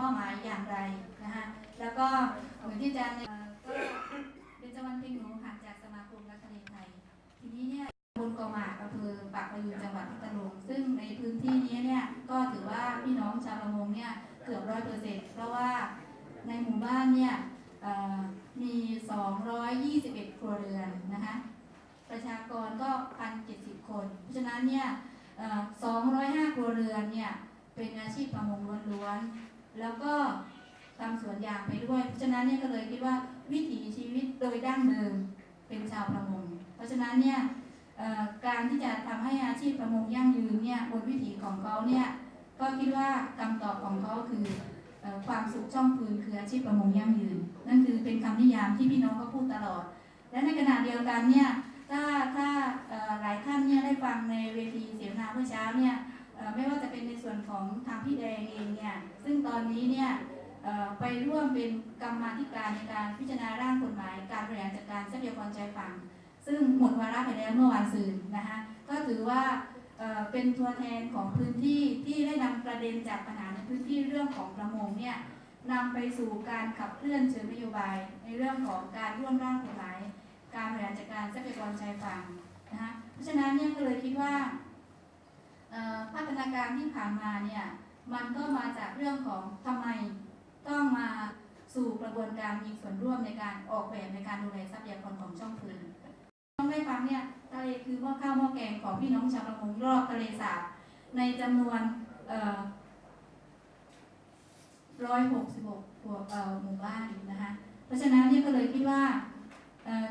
เป้าหมายอย่างไรนะคะแล้วก็เหมือนที่อาจารย์ก็เป็นจวันเพ็งหนูค่ะจากสมาคมรักทะเลไทย ทีนี้เนี่ยบนกาะหมากอำเภอปากพยูนจังหวัดพัทลุงซึ่งในพื้นที่นี้เนี่ยก็ถือว่าพี่น้องชาวประมงเนี่ยเกือบร้อยเปอร์เซ็นต์เพราะว่าในหมู่บ้านเนี่ยเอ่อมี 221 ครัวเรือนนะคะประชากรก็ 1,070 คน เพราะฉะนั้นเนี่ยเอ่อ205 ครัวเรือนเนี่ยเป็นอาชีพประมงล้วนๆ แล้วก็ทำสวนยางไปด้วย เพราะฉะนั้นเนี่ยก็เลยคิดว่าวิถีชีวิตโดยดั้งเดิมเป็นชาวประมง เพราะฉะนั้นเนี่ยการที่จะทำให้อาชีพประมงยั่งยืนเนี่ยบนวิถีของเขาเนี่ยก็คิดว่าคำตอบของเขาคือความสุขช่องพืนคืออาชีพประมงยั่งยืน นั่นคือเป็นคำนิยามที่พี่น้องก็พูดตลอด และในขณะเดียวกันเนี่ยถ้าถ้าหลายท่านเนี่ยได้ฟังในเวทีเสวนาเมื่อเช้าเนี่ย ไม่ว่าจะเป็นในส่วนของทางพี่แดงเองเนี่ยซึ่งตอนนี้เนี่ยไปร่วมเป็นกรรมาธิการในการพิจารณาร่างกฎหมาย การบริหารจัดการทรัพยากรชายฝั่งซึ่งหมดวาระไปแล้วเมื่อวานซืนนะคะก็ถือว่าเป็นตัวแทนของพื้นที่ที่ได้นำประเด็นจากปัญหาในพื้นที่เรื่องของประมงเนี่ยนำไปสู่การขับเคลื่อนเชิงนโยบาย ในเรื่องของการร่วมร่างกฎหมาย การบริหารจัดการทรัพยากรชายฝั่งนะคะเพราะฉะนั้นเนี่ยก็เลยคิดว่า พัฒนาการที่ผ่านมาเนี่ยมันก็มาจากเรื่องของทำไมต้องมาสู่กระบวนการมีส่วนร่วมในการออกแบบในการดูแลทรัพยากรของช่องพื้นต้องได้ฟังเนี่ยทะเลคือหม้อข้าวหม้อแกงของพี่น้องชาวประมงรอบทะเลสาบในจำนวนร้อยหกสิบหกหมู่บ้านนะคะเพราะฉะนั้นเนี่ยก็เลยคิดว่า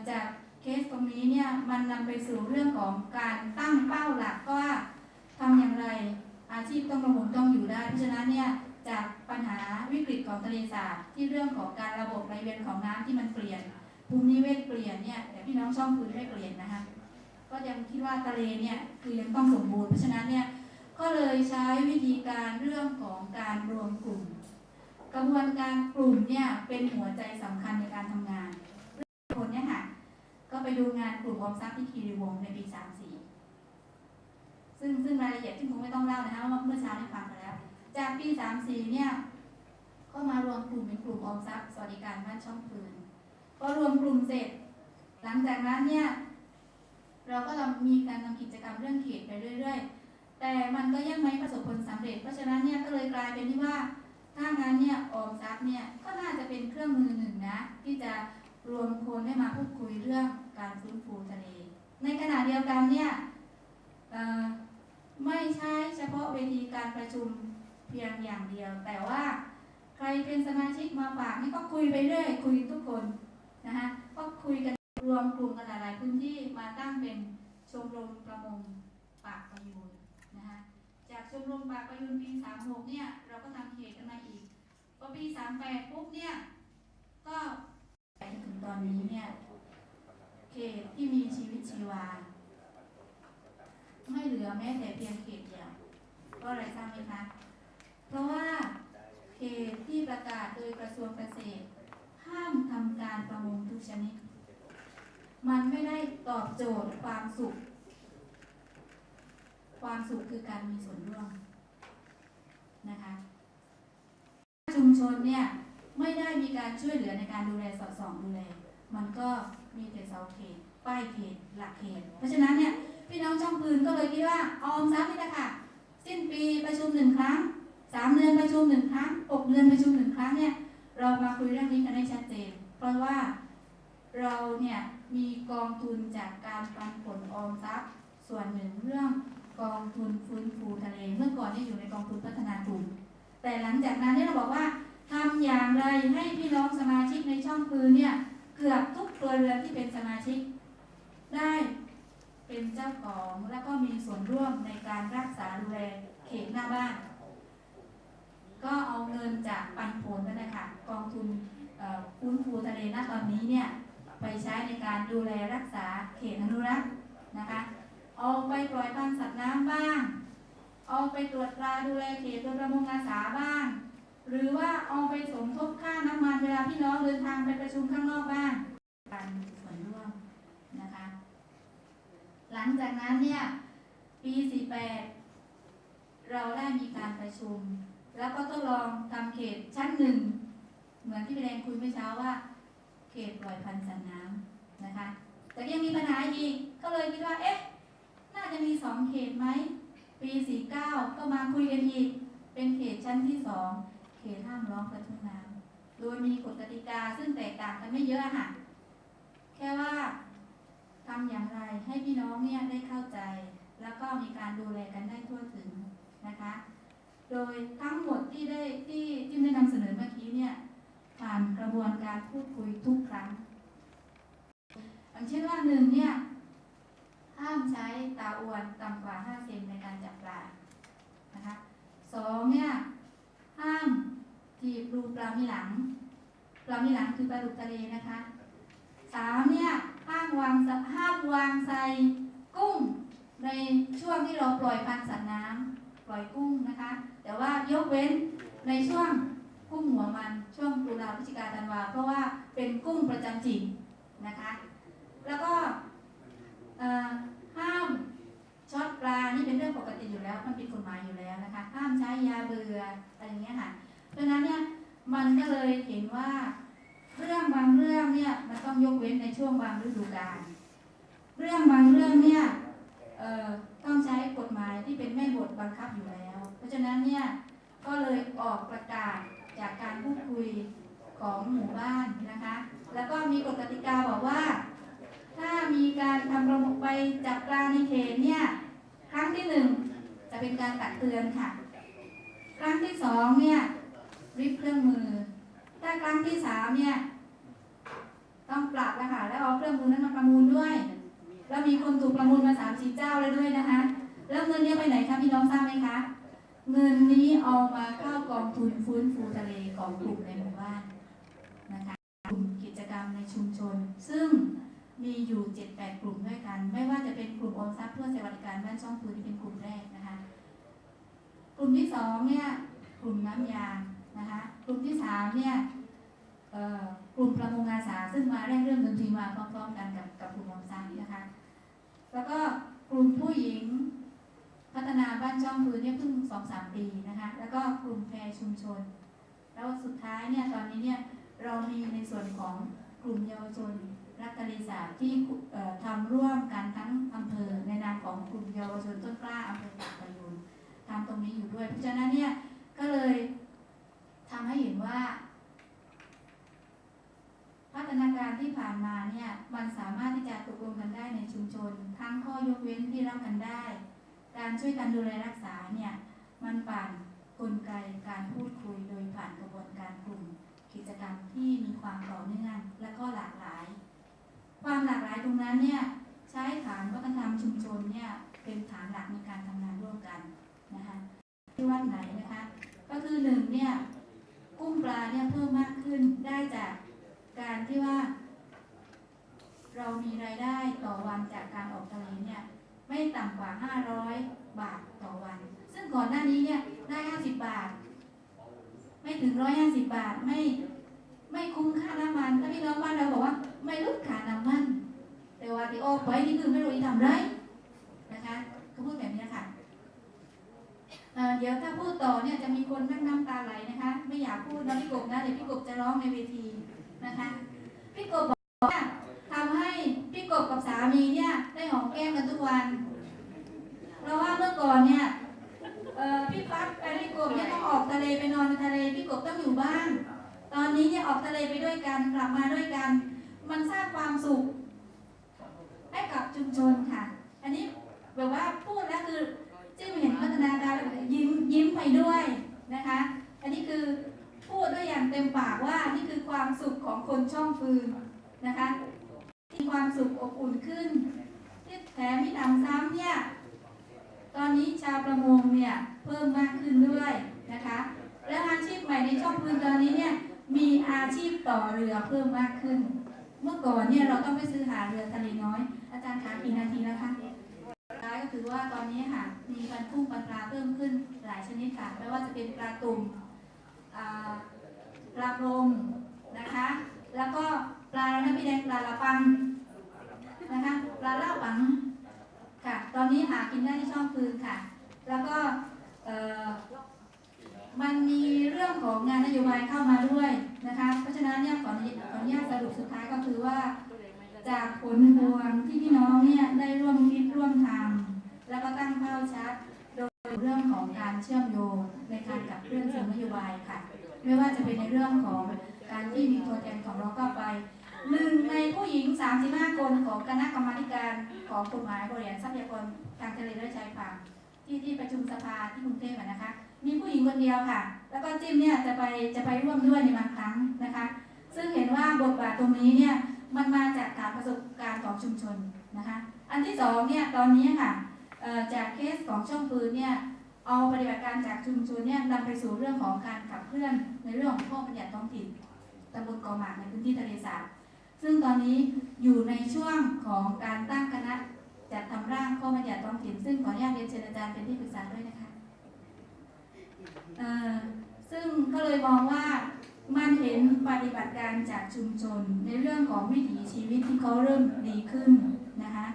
จากเคสตรงนี้เนี่ยมันนำไปสู่เรื่องของการตั้งเป้าหลักก็ว่า ทำอย่างไร อาชีพต้องประมงต้องอยู่ได้ เพราะฉะนั้นเนี่ยจากปัญหาวิกฤตของทะเลสาบที่เรื่องของการระบบไหลเวียนของน้ำที่มันเปลี่ยนภูมินิเวศเปลี่ยนเนี่ยแต่พี่น้องช่องพื้นไม่เปลี่ยนนะคะก็ยังคิดว่าทะเลเนี่ยคือยังต้องสมบูรณ์เพราะฉะนั้นเนี่ยก็เลยใช้วิธีการเรื่องของการรวมกลุ่ม กระบวนการกลุ่มเนี่ยเป็นหัวใจสำคัญในการทำงานคนเนี่ยค่ะก็ไปดูงานกลุ่มออมทรัพย์ที่คีรีวงในปี 34 ซึ่งซึ่งรายละเอียดที่คงไม่ต้องเล่านะคะว่าเมื่อเช้าได้ฟังไปแล้ว จากปี 34 เนี่ย ก็มารวมกลุ่มเป็นกลุ่มออมทรัพย์สวัสดิการบ้านช่องปืนพอรวมกลุ่มเสร็จ หลังจากนั้นเนี่ย เราก็ทำมีการทำกิจกรรมเรื่องเขตไปเรื่อย ๆ แต่มันก็ยังไม่ประสบผลสำเร็จ เพราะฉะนั้นเนี่ยก็เลยกลายเป็นที่ว่าถ้างั้นเนี่ยออมทรัพย์เนี่ยก็น่าจะเป็นเครื่องมือหนึ่งนะ ที่จะรวมคนให้มาพูดคุยเรื่องการฟื้นฟูทะเล ในขณะเดียวกันเนี่ย ไม่ใช่เฉพาะเวทีการประชุมเพียงอย่างเดียว แต่ว่าใครเป็นสมาชิกมาฝากนี่ก็คุยไปเรื่อยคุยทุกคนนะคะก็คุยกันรวมกลุ่มกันหลายๆพื้นที่มาตั้งเป็นชมรมประมงปากประยูนนะคะจากชมรมปากประยูนปี36เนี่ยเราก็ทำเขตกันมาอีกพอปี38ปุ๊บเนี่ยก็ไปถึงตอนนี้เนี่ยเขตที่มีชีวิตชีวา ไม่เหลือแม้แต่เพียงเขตเดียวก็อะไรทราบไหมคะ เพราะว่าเขตที่ประกาศโดยกระทรวงเกษตร ห้ามทำการประมงทุกชนิด มันไม่ได้ตอบโจทย์ความสุข ความสุขคือการมีส่วนร่วมนะคะชุมชนเนี่ยไม่ได้มีการช่วยเหลือในการดูแลสอดส่องดูแล มันก็มีแต่เสาเขตป้ายเขตหลักเขต เพราะฉะนั้นเนี่ย พี่น้องช่องปืนก็เลยคิดว่าออมทรัพย์นี่แหละค่ะ สิ้นปีประชุมหนึ่งครั้งสามเดือนประชุมหนึ่งครั้งหกเดือนประชุมหนึ่งครั้งเนี่ย เรามาคุยเรื่องนี้กันให้ชัดเจน เพราะว่าเราเนี่ยมีกองทุนจากการปันผลออมทรัพย์ ส่วนหนึ่งเรื่องกองทุนฟื้นฟูทะเลเมื่อก่อนที่อยู่ในกองทุนพัฒนากลุ่มแต่หลังจากนั้นเนี่ยเราบอกว่าทำอย่างไรให้พี่น้องสมาชิกในช่องปืนเนี่ยเกือบทุกตัวเรือนที่เป็นสมาชิก ได้ เป็นเจ้าของแล้วก็มีส่วนร่วมในการรักษาดูแลเขตหน้าบ้าน ก็เอาเงินจากปันผลนั่นแหละค่ะกองทุนเอ่อฟื้นฟูทะเลณตอนนี้เนี่ยไปใช้ในการดูแลรักษาเขตอนุรักษ์นะคะเอาไปปล่อยพันสัตว์น้ำบ้าง เอาไปตรวจตราดูแลเขตประมงอาสาบ้าง หรือว่าเอาไปสมทบค่าน้ำมันเวลาพี่น้องเดินทางไปประชุมข้างนอกบ้างการมีส่วนร่วมนะคะ ห ลังจากนั้นเนี่ยปี 48 เราได้มีการประชุม แล้วก็ทดลองทำเขตชั้นหนึ่ง เหมือนที่พี่แดงคุยเมื่อเช้าว่า เขตปล่อยพันธุ์สัตว์น้ำนะคะ แต่ยังมีปัญหาอีก ก็เลยคิดว่า เอ๊ะ น่าจะมีสองเขตไหม ปี 49 ก็มาคุยกันอีก เป็นเขตชั้นที่สองเขตห้ามร้องกระทุ่งน้ำโดยมีกฎกติกาซึ่งแตกต่างกันไม่เยอะค่ะ แค่ว่า ทำอย่างไรให้พี่น้องเนี่ยได้เข้าใจ แล้วก็มีการดูแลกันได้ทั่วถึงนะคะ โดยทั้งหมดที่ได้ที่ที่ได้นำเสนอเมื่อกี้เนี่ยผ่านกระบวนการพูดคุยทุกครั้งอย่างเช่นว่าหนึ่งเนี่ยห้ามใช้ตาอวนต่ำกว่า 5 เซนในการจับปลานะคะสองเนี่ยห้ามจีบรูปลามีหลัง ปลามีหลังคือปลาดุกทะเลนะคะสามเนี่ย ห้ามวางห้ามวางใส่กุ้ง ในช่วงที่เราปล่อยพันธ์สัตว์น้ำปล่อยกุ้งนะคะ แต่ว่ายกเว้นในช่วงกุ้งหัวมันช่วงตุลาพฤศจิกาธันวาเพราะว่าเป็นกุ้งประจำถิ่นนะคะ แล้วก็ห้ามช็อตปลา นี่เป็นเรื่องปกติอยู่แล้ว มันเป็นกฎหมายอยู่แล้วนะคะ ห้ามใช้ยาเบื่ออะไรอย่างเงี้ยค่ะ เพราะนั้นเนี่ยมันก็เลยเห็นว่า เรื่องบางเรื่องเนี่ยมันต้องยกเว้นในช่วงบางฤดูกาลเรื่องบางเรื่องเนี่ยต้องใช้กฎหมายที่เป็นแม่บทบังคับอยู่แล้ว เพราะฉะนั้นเนี่ยก็เลยออกประกาศจากการพูดคุยของหมู่บ้านนะคะ แล้วก็มีกฎกติกาบอกว่า ถ้ามีการทำประมงไปจับปลาในเขตเนี่ยครั้งที่หนึ่งจะเป็นการตักเตือนค่ะ ครั้งที่สองเนี่ยริบเครื่องมือ ถ้าครั้งที่สามเนี่ย ต้องปรับแล้วค่ะแล้วเอาเครื่องมือนั้นมาประมูลด้วย แล้วมีคนถูกประมูลมาสามสี่เจ้าแล้วด้วยนะคะ แล้วเงินนี้ไปไหนคะพี่น้องทราบไหมคะเงินนี้เอามาเข้ากองทุนฟื้นฟูทะเลของกลุ่มในหมู่บ้านนะคะกลุ่มกิจกรรมในชุมชน ซึ่งมีอยู่ 7-8 กลุ่มด้วยกัน ไม่ว่าจะเป็นกลุ่มออมทรัพย์เพื่อสวัสดิการบ้านช่องพื้นที่เป็นกลุ่มแรกนะคะ กลุ่มที่สองเนี่ยกลุ่มน้ำยางนะคะ กลุ่มที่สามเนี่ยเอ่อ ลุ่มประมงอาสาซึ่งมาแรกเรื่องดนตรีมาพร้อมๆกันกับกับกลุ่มออมทรัพย์นะคะ แล้วก็กลุ่มผู้หญิงพัฒนาบ้านช่องพื้นเนี่ยเพิ่งสองสามปีนะคะ แล้วก็กลุ่มแพรชุมชน แล้วสุดท้ายเนี่ยตอนนี้เนี่ยเรามีในส่วนของกลุ่มเยาวชนรักทะเลสาบที่เอ่อทำร่วมกันทั้งอำเภอในนามของกลุ่มเยาวชนต้นกล้าอำเภอปากพยูนทำตรงนี้อยู่ด้วย เพราะฉะนั้นเนี่ยก็เลยทำให้เห็นว่า พัฒนาการที่ผ่านมาเนี่ยมันสามารถที่จะตกลงกันได้ในชุมชน ทั้งข้อยกเว้นที่รับกันได้ การช่วยกันดูแลรักษาเนี่ยมันผ่านกลไกการพูดคุยโดยผ่านกระบวนการกลุ่ม กิจกรรมที่มีความต่อเนื่องและก็หลากหลาย ความหลากหลายตรงนั้นเนี่ยใช้ฐานวัฒนธรรมชุมชนเนี่ยเป็นฐานหลักในการทำงานร่วมกันนะคะที่วัดไหนนะคะ ก็คือหนึ่งเนี่ยกุ้งปลาเนี่ยเพิ่มมากขึ้นได้จาก การที่ว่า เรามีรายได้ต่อวันจากการออกทะเลเนี่ยไม่ต่ำกว่า 500 บาทต่อวัน ซึ่งก่อนหน้านี้เนี่ยได้ 50 บาท ไม่ถึง 150 บาทไม่ไม่คุ้มค่าน้ำมันถ้าพี่น้องบ้านเราบอกว่า ไม่ลดค่าน้ำมัน แต่ว่าที่ออกไว้นี่คือไม่รู้จะทำไรนะคะเขาพูดแบบนี้ค่ะเเดี๋ยวถ้าพูดต่อเนี่ยจะมีคนนั่งน้ำตาไหลนะคะ ไม่อยากพูดนะพี่กบนะเดี๋ยวพี่กบจะร้องในเวที นะคะพี่กบบอกว่าทำให้พี่กบกับสามีเนี่ยได้หอมแก้มกันทุกวัน เพราะว่าเมื่อก่อนเนี่ยพี่ปั๊บกับพี่กบเนี่ยต้องออกทะเลไปนอนในทะเลพี่กบต้องอยู่บ้าน ตอนนี้เนี่ยออกทะเลไปด้วยกันกลับมาด้วยกัน มันสร้างความสุขให้กับชุมชนค่ะ อันนี้แบบว่าพูดแล้วคือจิ้มเห็นพัฒนาการยิ้มยิ้มไปด้วยนะคะ อันนี้คือพูดด้วยอย่างเต็มปากว่านี่ ความสุขของคนช่องฟืนนะคะ มีความสุขอบอุ่นขึ้นที่แถมมีหนำซ้ำเนี่ย ตอนนี้ชาวประมงเนี่ยเพิ่มมากขึ้นด้วยนะคะ และอาชีพใหม่ในช่องพื้นตอนนี้เนี่ยมีอาชีพต่อเรือเพิ่มมากขึ้น เมื่อก่อนเนี่ยเราต้องไปซื้อหาเรือทะเลน้อย อาจารย์คะกี่นาทีแล้วคะท้ายก็คือว่าตอนนี้ค่ะมีปันกุ้งปันปลาเพิ่มขึ้นหลายชนิดค่ะไม่ว่าจะเป็นปลาตุ่มปลาพรม นะคะ แล้วก็ปลาอะไรนะพี่แดงปลาละปังนะคะปลาเล่าปังค่ะ ตอนนี้หากินได้ที่ช่องคืนค่ะ แล้วก็เอ่อมันมีบายเข้ามาด้วยนะคะ เพราะฉะนั้นเนี่ยขออนุญาตขออนุญาตสรุปสุดท้ายก็คือว่า จากผลพวงที่พี่น้องเนี่ยได้ร่วมคิดร่วมทำแล้วก็ตั้งเป้าชัด โดยเรื่องของการเชื่อมโยงในการขับเคลื่อนเชิงนโยบายค่ะ ไม่ว่าจะเป็นในเรื่องของ การที่มีตัวแทนของเราเข้าไปหนึ่งในผู้หญิง 35 คนของคณะกรรมาการของกฎหมายบริหารทรัพยากรทางทะเลและชายฝั่งที่ที่ประชุมสภาที่กรุงเทพนะคะ มีผู้หญิงคนเดียวค่ะ แล้วก็จิ้มเนี่ยจะไปจะไปร่วมด้วยในบางครั้งนะคะ ซึ่งเห็นว่าบทบาทตรงนี้เนี่ยมันมาจากฐานประสบการณ์ของชุมชนนะคะ อันที่สองเนี่ยตอนนี้ค่ะจากเคสของช่องปืนเนี่ยเอาปฏิบัติการจากชุมชนเนี่ยนำไปสู่เรื่องของการขับเคลื่อนในเรื่องของข้อบัญญัติท้องถิ่น ตำบลเกาะหมากในพื้นที่ทะเลสาบซึ่งตอนนี้อยู่ในช่วงของการตั้งคณะจัดทำร่างข้อบัญญัติท้องถิ่นซึ่งขออนุญาตเรียนเชิญอาจารย์เป็นที่ปรึกษาด้วยนะคะซึ่งก็เลยมองว่ามันเห็นปฏิบัติการจากชุมชนในเรื่องของวิถีชีวิตที่เขาเริ่มดีขึ้นนะคะ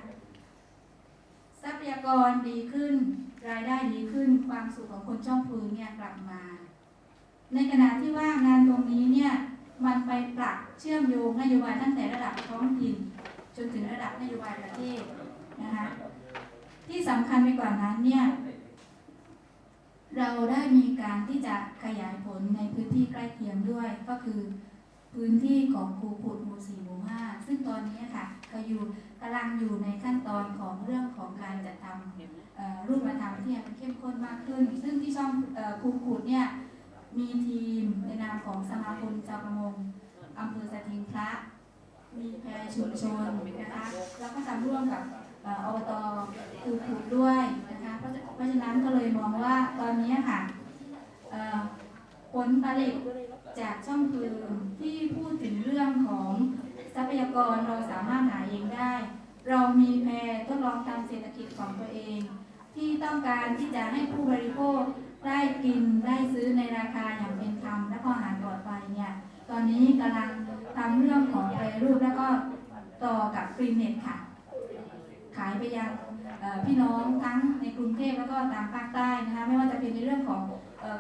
ทรัพยากรดีขึ้น รายได้ดีขึ้น ความสุขของคนช่องฟืนเนี่ยกลับมา ในขณะที่ว่างานตรงนี้เนี่ย มันไปปรับเชื่อมโยงนโยบายตั้งแต่ระดับท้องถิ่น จนถึงระดับนโยบายประเทศนะคะที่สำคัญไปกว่านั้นเนี่ยเราได้มีการที่จะขยายผลในพื้นที่ใกล้เคียงด้วย ก็คือพื้นที่ของครูขุดหมู่สี่หมู่ห้าซึ่งตอนนี้ค่ะก็อยู่กำลังอยู่ในขั้นตอนของเรื่องของการจัดทำรูปธรรมที่เข้มข้นมากขึ้น ซึ่งที่ช่องครูขุดเนี่ย มีทีมในนามของสมาคมชาประมงอำเภอสถิงพระมีแพรชุมชนนะคะแล้วก็ทำร่วมกับอบตคูขุดด้วยนะคะเพราะฉะนั้นก็เลยมองว่าตอนนี้ค่ะผลผลิตจากช่องคืนที่พูดถึงเรื่องของทรัพยากรเราสามารถหาเองได้ เรามีแพรทดลองทำเศรษฐกิจของตัวเอง ที่ต้องการที่จะให้ผู้บริโภค ได้กินได้ซื้อในราคาอย่างเป็นธรรมและก็อาหารปลอดภัยเนี่ยตอนนี้กำลังทำเรื่องของแปรรูปแล้วก็ต่อกับฟรีเน็ตค่ะ ขายไปยังพี่น้องทั้งในกรุงเทพแล้วก็ตามภาคใต้นะคะ ไม่ว่าจะเป็นในเรื่องของ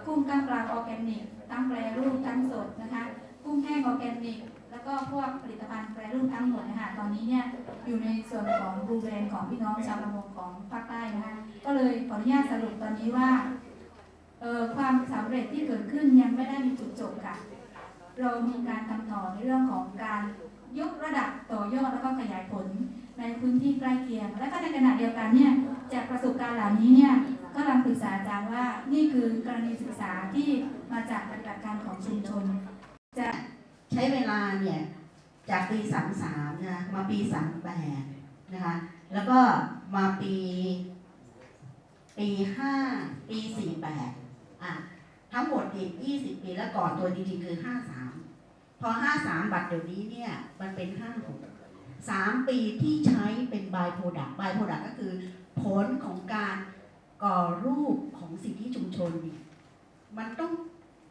กุ้งก้ามปลาออร์แกนิกทั้งแปรรูปทั้งสดนะคะ กุ้งแห้งออร์แกนิก แล้วก็พวกผลิตภัณฑ์แปรรูปทั้งหมดนะคะตอนนี้เนี่ยอยู่ในส่วนของบลูแบรนด์ของพี่น้องชาวประมงของภาคใต้นะคะก็เลยขออนุญาตสรุปตอนนี้ว่า ความสำเร็จที่เกิดขึ้นยังไม่ได้มีจุดจบค่ะ เรามีการทำต่อในเรื่องของการยกระดับต่อยอดแล้วก็ขยายผลในพื้นที่ใกล้เคียง และก็ในขณะเดียวกันเนี่ยจากประสบการณ์เหล่านี้เนี่ยก็ลังปรึกษาอาจารย์ว่านี่คือกรณีศึกษาที่มาจากปฏิบัติการของชุมชน จะใช้เวลาเนี่ยจากปี 33 นะมาปี 38 นะคะแล้วก็มาปี ปี 5 ปี 48 อะทั้งหมดอีก20ปีแล้วก่อนตัวจริงๆคือ53พอ53บัตรเดี๋ยวนี้เนี่ยมันเป็น56 3ปีที่ใช้เป็นบายโ r รดักต์บายโ r รดักต์ก็คือ ผลของการก่อรูปของสิ่งที่ชุมชนเนี่ยมันต้อง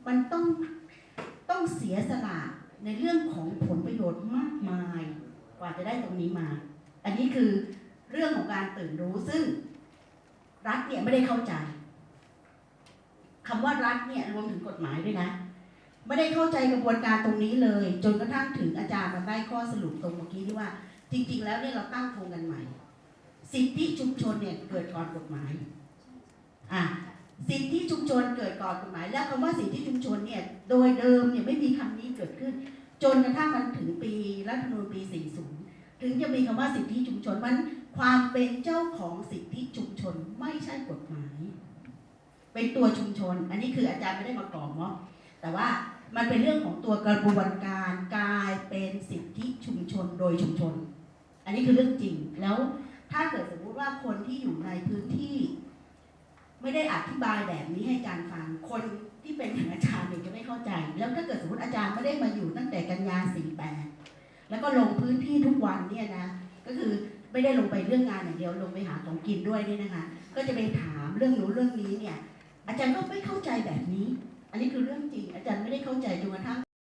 มันต้องต้องเสียสละในเรื่องของผลประโยชน์มากมาย กว่าจะได้ตรงนี้มา อันนี้คือเรื่องของการตื่นรู้ซึ่งรัฐเนี่ยไม่ได้เข้าใจ คำว่ารัฐเนี่ยรวมถึงกฎหมายด้วยนะ ไม่ได้เข้าใจกระบวนการตรงนี้เลย จนกระทั่งถึงอาจารย์มันได้ข้อสรุปตรงเมื่อกี้ที่ว่า จริง ๆ แล้วเนี่ยเราตั้งโครงกันใหม่ สิทธิชุมชนเนี่ยเกิดก่อนกฎหมายอะสิทธิชุมชนเกิดก่อนกฎหมาย แล้วคำว่าสิทธิชุมชนเนี่ยโดยเดิมเนี่ยไม่มีคำนี้เกิดขึ้น จนกระทั่งมันถึงปีรัฐธรรมนูญปี 40 ถึงจะมีคำว่าสิทธิชุมชนมันความเป็นเจ้าของสิทธิชุมชนไม่ใช่กฎหมาย เป็นตัวชุมชน อันนี้คืออาจารย์ไม่ได้มากรองเนาะแต่ว่ามันเป็นเรื่องของตัวกระบวนการกลายเป็นสิทธิชุมชนโดยชุมชน อันนี้คือเรื่องจริงแล้วถ้าเกิดสมมุติว่าคนที่อยู่ในพื้นที่ ไม่ได้อธิบายแบบนี้ให้อาจารย์ฟังคนที่เป็นอย่างอาจารย์เนี่ยจะไม่เข้าใจ แล้วถ้าเกิดสมมติอาจารย์ไม่ได้มาอยู่ตั้งแต่กันยาสี่แปดแล้วก็ลงพื้นที่ทุกวันเนี่ยนะ ก็คือไม่ได้ลงไปเรื่องงานอย่างเดียวลงไปหาของกินด้วยเนี่ยนะคะ ก็จะไปถามเรื่องนู้นเรื่องนี้เนี่ย อาจารย์ก็ไม่เข้าใจแบบนี้ อันนี้คือเรื่องจริง อาจารย์ไม่ได้เข้าใจจนกระทั่ง